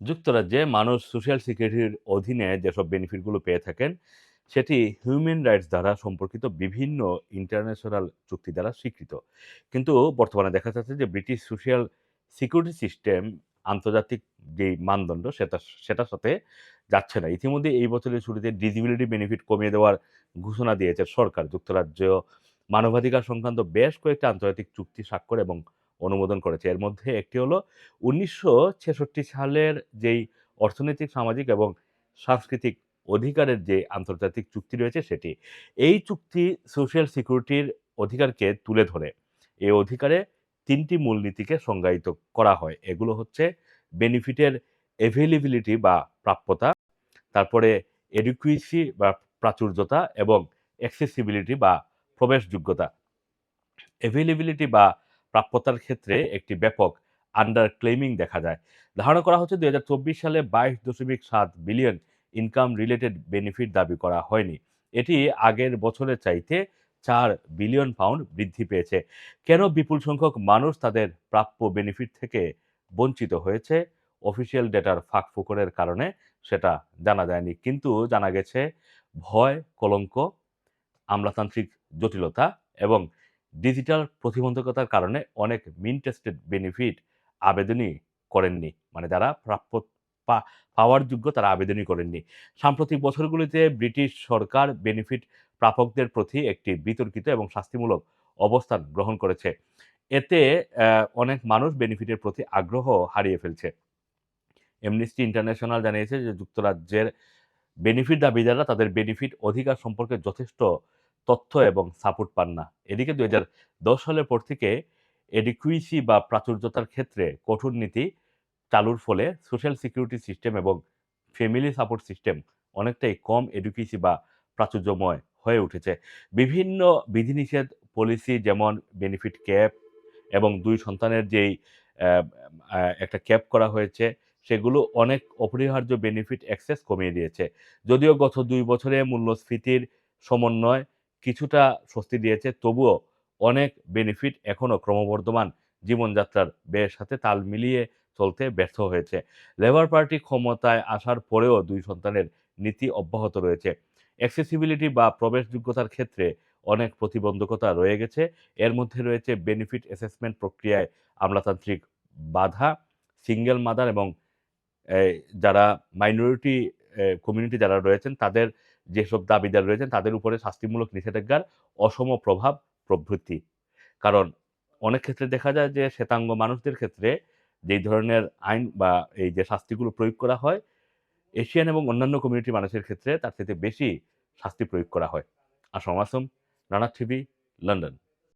যুক্তরাজ্যে মানুষ সোশ্যাল সিকিউরিটির অধীনে যেসব বেনিফিটগুলো পেয়ে থাকেন, সেটি হিউম্যান রাইটস দ্বারা সম্পর্কিত বিভিন্ন ইন্টারন্যাশনাল চুক্তি দ্বারা স্বীকৃত। কিন্তু বর্তমানে দেখা যাচ্ছে যে ব্রিটিশ সোশ্যাল সিকিউরিটি সিস্টেম আন্তর্জাতিক যে মানদণ্ড সেটা সেটার সাথে যাচ্ছে না। ইতিমধ্যে এই বছরের শুরুতে ডিজিবিলিটি বেনিফিট কমিয়ে দেওয়ার ঘোষণা দিয়েছে সরকার। যুক্তরাজ্য মানবাধিকার সংক্রান্ত বেশ কয়েকটি আন্তর্জাতিক চুক্তি স্বাক্ষর এবং অনুমোদন করেছে। এর মধ্যে একটি হলো উনিশশো ছেষট্টি সালের যেই অর্থনৈতিক, সামাজিক এবং সাংস্কৃতিক অধিকারের যে আন্তর্জাতিক চুক্তি রয়েছে সেটি, এই চুক্তি সোশ্যাল সিকিউরিটির অধিকারকে তুলে ধরে। এই অধিকারে তিনটি মূলনীতিকে সংজ্ঞায়িত করা হয়। এগুলো হচ্ছে বেনিফিটের অ্যাভেলেবিলিটি বা প্রাপ্যতা, তারপরে এডুকুইসি বা প্রাচুর্যতা এবং অ্যাক্সেসিবিলিটি বা প্রবেশযোগ্যতা। অ্যাভেলেবিলিটি বা প্রাপ্যতার ক্ষেত্রে একটি ব্যাপক আন্ডার ক্লেমিং দেখা যায়। ধারণা করা হচ্ছে দু হাজার চব্বিশ সালে বাইশ দশমিক সাত বিলিয়ন ইনকাম রিলেটেড বেনিফিট দাবি করা হয়নি। এটি আগের বছরের চাইতে চার বিলিয়ন পাউন্ড বৃদ্ধি পেয়েছে। কেন বিপুল সংখ্যক মানুষ তাদের প্রাপ্য বেনিফিট থেকে বঞ্চিত হয়েছে? অফিসিয়াল ডেটার ফাঁকফোকরের কারণে সেটা জানা যায়নি। কিন্তু জানা গেছে ভয় কলঙ্ক আমলাতান্ত্রিক জটিলতা এবং ডিজিটাল প্রতিবন্ধকতার কারণে অনেক মিন টেস্টেড বেনিফিট আবেদনই করেননি। মানে যারা প্রাপ্য পাওয়ার যোগ্য তারা আবেদনই করেননি। সাম্প্রতিক বছরগুলিতে ব্রিটিশ সরকার বেনিফিট প্রাপকদের প্রতি একটি বিতর্কিত এবং শাস্তিমূলক অবস্থান গ্রহণ করেছে। এতে অনেক মানুষ বেনিফিটের প্রতি আগ্রহ হারিয়ে ফেলছে। এমনিস্টি ইন্টারন্যাশনাল জানিয়েছে যে যুক্তরাজ্যের বেনিফিট দাবিদাররা তাদের বেনিফিট অধিকার সম্পর্কে যথেষ্ট তথ্য এবং সাপোর্ট পান না। এদিকে দুই সালের পর থেকে এডিকুইসি বা প্রাচুর্যতার ক্ষেত্রে কঠোর নীতি চালুর ফলে সোশ্যাল সিকিউরিটি সিস্টেম এবং ফ্যামিলি সাপোর্ট সিস্টেম অনেকটাই কম এডুকেসি বা প্রাচুর্যময় হয়ে উঠেছে। বিভিন্ন বিধিনিষেধ পলিসি যেমন বেনিফিট ক্যাপ এবং দুই সন্তানের যেই একটা ক্যাপ করা হয়েছে, সেগুলো অনেক অপরিহার্য বেনিফিট অ্যাক্সেস কমিয়ে দিয়েছে। যদিও গত দুই বছরে মূল্যস্ফীতির সমন্বয় কিছুটা স্বস্তি দিয়েছে, তবুও অনেক বেনিফিট এখনও ক্রমবর্ধমান জীবনযাত্রার ব্যয়ের সাথে তাল মিলিয়ে চলতে ব্যর্থ হয়েছে। লেবার পার্টি ক্ষমতায় আসার পরেও দুই সন্তানের নীতি অব্যাহত রয়েছে। অ্যাক্সেসিবিলিটি বা প্রবেশযোগ্যতার ক্ষেত্রে অনেক প্রতিবন্ধকতা রয়ে গেছে। এর মধ্যে রয়েছে বেনিফিট অ্যাসেসমেন্ট প্রক্রিয়ায় আমলাতান্ত্রিক বাধা সিঙ্গেল মাদার এবং যারা মাইনরিটি কমিউনিটি যারা রয়েছেন, তাদের যেসব দাবিদার রয়েছেন, তাদের উপরে শাস্তিমূলক নিষেধাজ্ঞার অসম প্রভাব প্রভৃতি। কারণ অনেক ক্ষেত্রে দেখা যায় যে, শ্বেতাঙ্গ মানুষদের ক্ষেত্রে যেই ধরনের আইন বা এই যে শাস্তিগুলো প্রয়োগ করা হয়, এশিয়ান এবং অন্যান্য কমিউনিটি মানুষের ক্ষেত্রে তার থেকে বেশি শাস্তি প্রয়োগ করা হয়। Assam Assam Rana TV, London.